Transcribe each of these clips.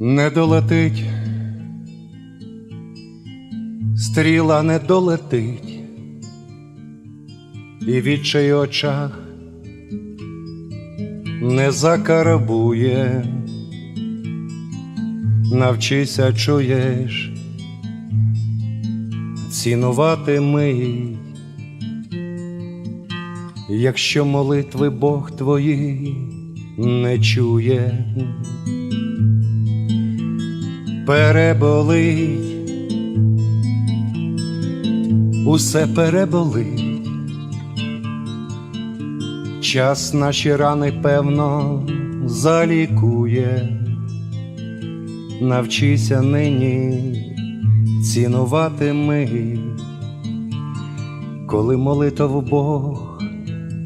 Не долетить, стріла не долетить, і відчай очах не закарабує, навчися, чуєш, цінувати мить, якщо молитви Бог твої не чує переболить, усе переболить, час наші рани, певно, залікує, навчися нині цінувати мить, коли молитв Бог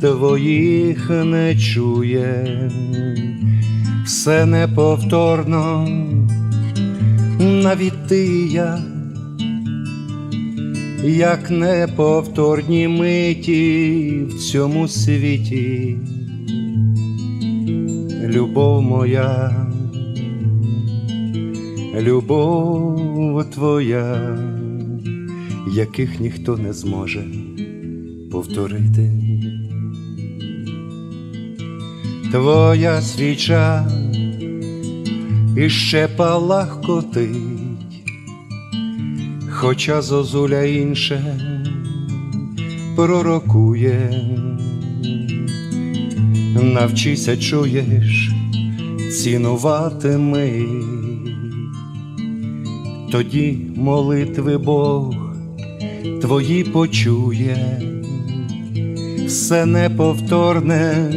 твоїх не чує, все неповторно. Навіть ти я, як неповторні миті в цьому світі, любов моя, любов твоя, яких ніхто не зможе повторити. Твоя свіча іще палахкотить, хоча зозуля інше пророкує, навчися, чуєш, цінувати ми, тоді молитви Бог твої почує. Все неповторне,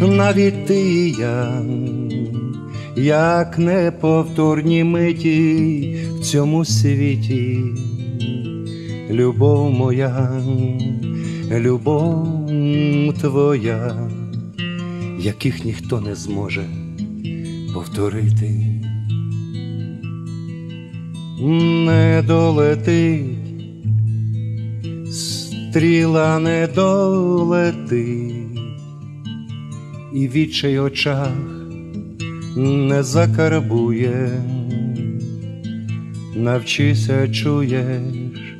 навіть ти і я. Як неповторні миті в цьому світі, любов моя, любов твоя, яких ніхто не зможе повторити, не долетить, стріла не долетить, і відчай очах не закарбує, навчися, чуєш,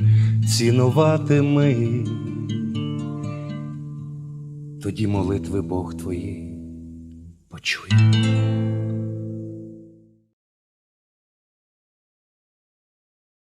цінувати ми, тоді молитви Бог твої почує.